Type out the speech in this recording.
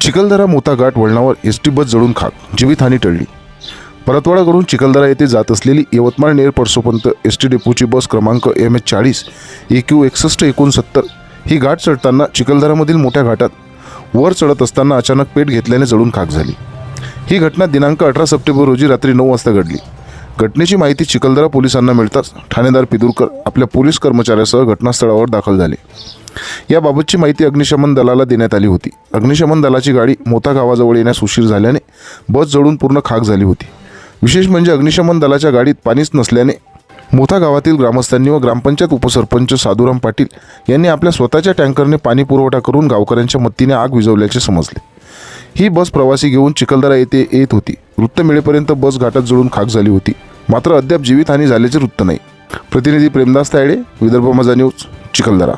चिखलदरा मोता घाट वळणावर S T bus जळून खाक जीवितहानी टळली. परतवाडाकडून चिखलदरा येथे जात असलेली यवतमाळ नेर परसोपंत एस टी डेपोची बस क्रमांक एम एच चाळीस ए क्यू एकसष्ट एकोणसत्तर ही घाट चढताना चिखलदरामधील मोठ्या घाटात वर चढत असताना अचानक पेट घेतल्याने जळून खाक झाली. ही घटना दिनांक अठरा सप्टेंबर रोजी रात्री नऊ वाजता घडली. घटनेची माहिती चिखलदरा पोलिसांना मिळताच ठाणेदार पिदुरकर आपल्या पोलीस कर्मचाऱ्यासह घटनास्थळावर दाखल झाले. याबाबतची माहिती अग्निशमन दलाला देण्यात आली होती. अग्निशमन दलाची गाडी मोता गावाजवळ येण्यास उशीर झाल्याने बस जळून पूर्ण खाक झाली होती. विशेष म्हणजे अग्निशमन दलाच्या गाडीत पाणीच नसल्याने मोथा गावातील ग्रामस्थांनी व ग्रामपंचायत उपसरपंच साधुराम पाटील यांनी आपल्या स्वतःच्या टँकरने पाणी पुरवठा करून गावकऱ्यांच्या मदतीने आग विझवल्याचे समजले. ही बस प्रवासी घेऊन चिखलदरा येथे येत होती. वृत्त मिळेपर्यंत बस घाटात जळून खाक झाली होती. मात्र अद्याप जीवितहानी झाल्याचे वृत्त नाही. प्रतिनिधी प्रेमदास तायडे विदर्भ माझा न्यूज चिखलदरा.